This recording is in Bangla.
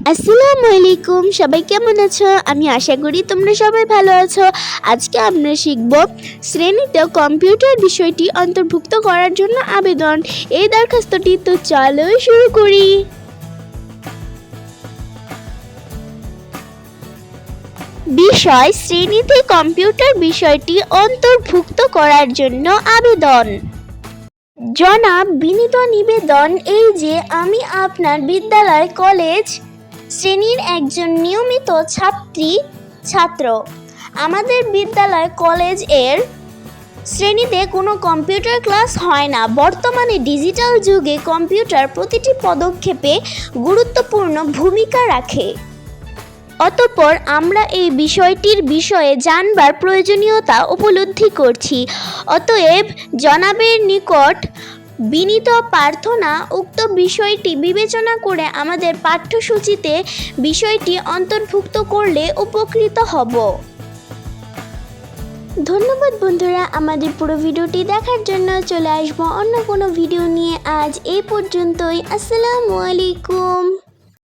আসসালামু আলাইকুম সবাই কেমন আছো? আমি আশা করি তোমরা সবাই ভালো আছো। আজকে আমরা শিখব শ্রেণীতে কম্পিউটার বিষয়টি অন্তর্ভুক্ত করার জন্য আবেদন। এই দরখাস্তটি তো চলো শুরু করি। বিষয়, শ্রেণীতে কম্পিউটার বিষয়টি অন্তর্ভুক্ত করার জন্য আবেদন। জনাব, বিনীত নিবেদন এই যে আমি আপনার বিদ্যালয়, কলেজ শ্রেণির একজন নিয়মিত ছাত্রী, ছাত্র। আমাদের বিদ্যালয় কলেজের শ্রেণীতে কোনো কম্পিউটার ক্লাস হয় না। বর্তমানে ডিজিটাল যুগে কম্পিউটার প্রতিটি পদক্ষেপে গুরুত্বপূর্ণ ভূমিকা রাখে। অতপর আমরা এই বিষয়টির বিষয়ে জানবার প্রয়োজনীয়তা উপলব্ধি করছি। অতএব জনাবের নিকট বিনীত প্রার্থনা উক্ত বিষয়টি বিবেচনা করে আমাদের পাঠ্যসূচিতে বিষয়টি অন্তর্ভুক্ত করলে উপকৃত হব। ধন্যবাদ বন্ধুরা, আমাদের পুরো ভিডিওটি দেখার জন্য চলে আসব অন্য কোনো ভিডিও নিয়ে। আজ এই পর্যন্তই। আসসালামু আলাইকুম।